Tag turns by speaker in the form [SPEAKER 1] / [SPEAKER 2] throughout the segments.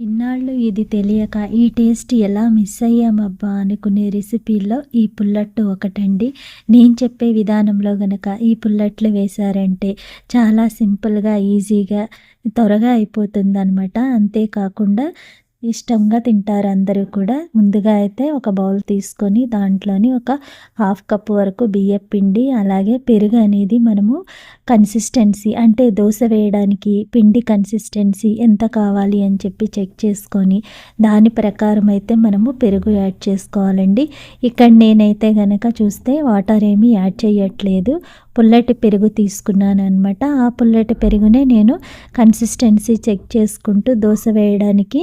[SPEAKER 1] ఇన్నాళ్ళు ఇది తెలియక ఈ టేస్ట్ ఎలా మిస్ అయ్యామబ్బా అనుకునే రెసిపీలో ఈ పుల్లట్టు ఒకటండి. నేను చెప్పే విధానంలో గనక ఈ పుల్లట్లు వేశారంటే చాలా సింపుల్గా ఈజీగా త్వరగా అయిపోతుంది అనమాట అంతేకాకుండా ఇష్టంగా తింటారు అందరూ కూడా. ముందుగా అయితే ఒక బౌల్ తీసుకొని దాంట్లోని ఒక హాఫ్ కప్ వరకు బియ్యం పిండి అలాగే పెరుగు అనేది మనము కన్సిస్టెన్సీ అంటే దోశ వేయడానికి పిండి కన్సిస్టెన్సీ ఎంత కావాలి అని చెప్పి చెక్ చేసుకొని దాని ప్రకారం అయితే మనము పెరుగు యాడ్ చేసుకోవాలండి. ఇక్కడ నేనైతే గనక చూస్తే వాటర్ ఏమీ యాడ్ చేయట్లేదు. పుల్లటి పెరుగు తీసుకున్నాను అనమాట ఆ పుల్లటి పెరుగునే నేను కన్సిస్టెన్సీ చెక్ చేసుకుంటూ దోశ వేయడానికి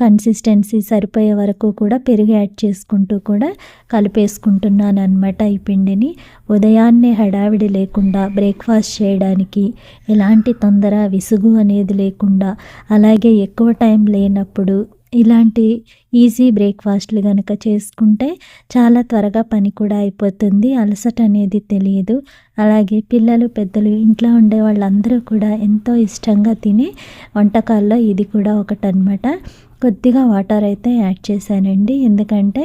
[SPEAKER 1] కన్సిస్టెన్సీ సరిపోయే వరకు కూడా పెరుగు యాడ్ చేసుకుంటూ కూడా కలిపేసుకుంటున్నాను అనమాట ఈ పిండిని. ఉదయాన్నే హడావిడి లేకుండా బ్రేక్ఫాస్ట్ చేయడానికి ఎలాంటి తొందర విసుగు అనేది లేకుండా అలాగే ఎక్కువ టైం లేనప్పుడు ఇలాంటి ఈజీ బ్రేక్ఫాస్ట్లు కనుక చేసుకుంటే చాలా త్వరగా పని కూడా అయిపోతుంది. అలసట అనేది తెలియదు. అలాగే పిల్లలు పెద్దలు ఇంట్లో ఉండే వాళ్ళందరూ కూడా ఎంతో ఇష్టంగా తినే వంటకాల్లో ఇది కూడా ఒకటనమాట కొద్దిగా వాటర్ అయితే యాడ్ చేశానండి. ఎందుకంటే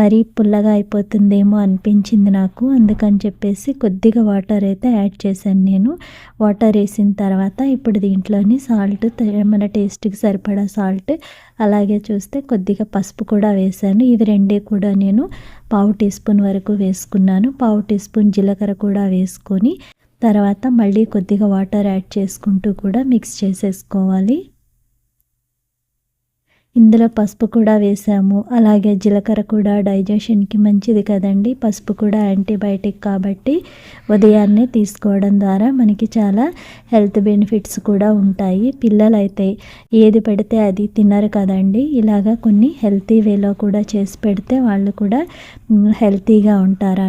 [SPEAKER 1] మరీ పుల్లగా అయిపోతుందేమో అనిపించింది నాకు. అందుకని చెప్పేసి కొద్దిగా వాటర్ అయితే యాడ్ చేశాను నేను. వాటర్ వేసిన తర్వాత ఇప్పుడు దీంట్లోని సాల్ట్ మన టేస్ట్కి సరిపడా సాల్ట్ అలాగే చూస్తే కొద్దిగా పసుపు కూడా వేశాను. ఇవి రెండే కూడా నేను పావు టీ స్పూన్ వరకు వేసుకున్నాను. పావు టీ స్పూన్ జీలకర్ర కూడా వేసుకున్నాను. చేసుకొని తర్వాత మళ్ళీ కొద్దిగా వాటర్ యాడ్ చేసుకుంటూ కూడా మిక్స్ చేసేసుకోవాలి. ఇందులో పసుపు కూడా వేసాము. అలాగే జీలకర్ర కూడా డైజెషన్కి మంచిది కదండి. పసుపు కూడా యాంటీబయాటిక్ కాబట్టి ఉదయాన్నే తీసుకోవడం ద్వారా మనకి చాలా హెల్త్ బెనిఫిట్స్ కూడా ఉంటాయి. పిల్లలైతే ఏది పెడితే అది తినరు కదండి. ఇలాగా కొన్ని హెల్తీ వేలో కూడా చేసి పెడితే వాళ్ళు కూడా హెల్తీగా ఉంటారు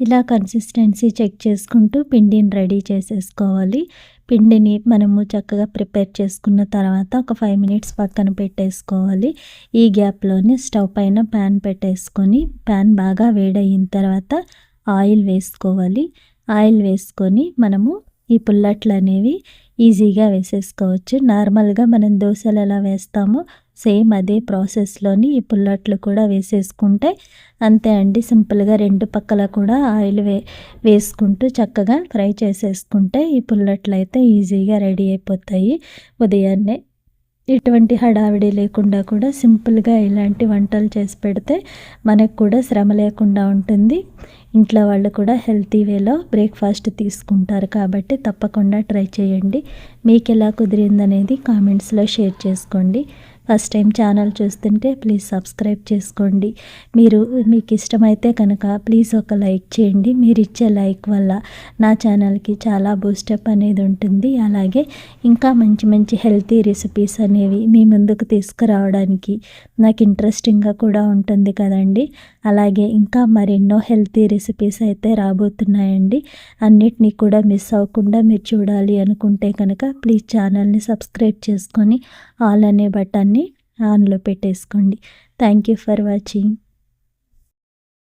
[SPEAKER 1] ఇలా కన్సిస్టెన్సీ చెక్ చేసుకుంటూ పిండిని రెడీ చేసేసుకోవాలి. పిండిని మనము చక్కగా ప్రిపేర్ చేసుకున్న తర్వాత ఒక ఫైవ్ మినిట్స్ పక్కన పెట్టేసుకోవాలి. ఈ గ్యాప్లోనే స్టవ్ పైన ప్యాన్ పెట్టేసుకొని ప్యాన్ బాగా వేడయిన తర్వాత ఆయిల్ వేసుకోవాలి. ఆయిల్ వేసుకొని మనము ఈ పుల్లట్లు అనేవి ఈజీగా వేసేసుకోవచ్చు. నార్మల్గా మనం దోశలు ఎలా వేస్తామో సేమ్ అదే ప్రాసెస్లోని ఈ పుల్లట్లు కూడా వేసేసుకుంటే అంతే అండి. సింపుల్గా రెండు పక్కల కూడా ఆయిల్ వే వేసుకుంటూ చక్కగా ఫ్రై చేసేసుకుంటే ఈ పుల్లట్లు అయితే ఈజీగా రెడీ అయిపోతాయి. ఉదయాన్నే ఎటువంటి హడావిడి లేకుండా కూడా సింపుల్గా ఇలాంటి వంటలు చేసి పెడితే మనకు కూడా శ్రమ లేకుండా ఉంటుంది. ఇంట్లో వాళ్ళు కూడా హెల్తీ వేలో బ్రేక్ఫాస్ట్ తీసుకుంటారు కాబట్టి తప్పకుండా ట్రై చేయండి. మీకు ఎలా కుదిరిందనేది కామెంట్స్లో షేర్ చేసుకోండి. ఫస్ట్ టైం ఛానల్ చూస్తుంటే ప్లీజ్ సబ్స్క్రైబ్ చేసుకోండి. మీరు మీకు ఇష్టమైతే కనుక ప్లీజ్ ఒక లైక్ చేయండి. మీరు ఇచ్చే లైక్ వల్ల నా ఛానల్కి చాలా బూస్టప్ అనేది ఉంటుంది. అలాగే ఇంకా మంచి మంచి హెల్తీ రెసిపీస్ అనేవి మీ ముందుకు తీసుకురావడానికి నాకు ఇంట్రెస్టింగ్గా కూడా ఉంటుంది కదండి. అలాగే ఇంకా మరెన్నో హెల్తీ రెసిపీస్ అయితే రాబోతున్నాయండి. అన్నిటినీ కూడా మిస్ అవ్వకుండా మీరు చూడాలి అనుకుంటే కనుక ప్లీజ్ ఛానల్ని సబ్స్క్రైబ్ చేసుకొని ఆల్ అనే బటన్ని ఆన్లో పెట్టేసుకోండి. Thank you for watching